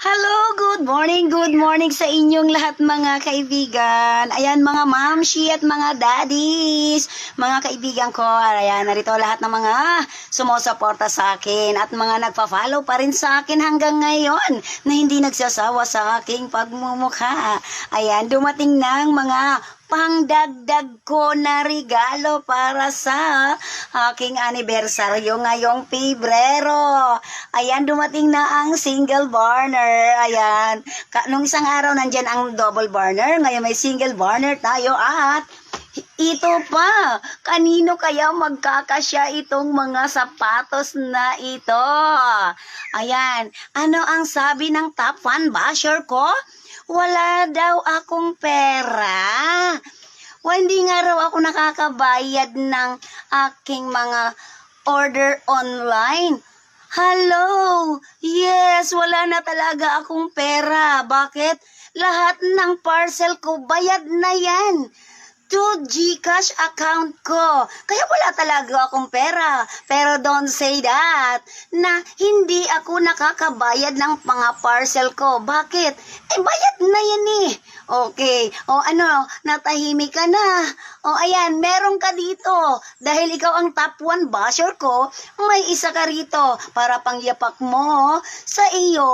Hello, good morning, good morning sa inyong lahat mga kaibigan. Ayan mga mamshi at mga daddies, mga kaibigan ko. Ayan, narito lahat ng mga sumusuporta sa akin at mga nagpa-follow pa rin sa akin hanggang ngayon na hindi nagsasawa sa aking pagmumukha. Ayan, dumating ng mga pangdagdag ko na regalo para sa aking anibersaryo ngayong Pebrero. Ayan, dumating na ang single burner. Ayan. Nung isang araw nandyan ang double burner. Ngayon may single burner tayo at ito pa. Kanino kaya magkakasya itong mga sapatos na ito? Ayan. Ano ang sabi ng top fan basher ko? Wala daw akong pera. Hindi nga raw ako nakakabayad ng aking mga order online. Hello! Yes, wala na talaga akong pera. Bakit? Lahat ng parcel ko, bayad na yan. To Gcash account ko. Kaya wala talaga akong pera. Pero don't say that. Na hindi ako nakakabayad ng mga parcel ko. Bakit? Eh, bayad na yan eh. Okay. O ano, natahimik ka na. O ayan, meron ka dito. Dahil ikaw ang top 1 basher ko, may isa ka rito para pangyapak mo sa iyo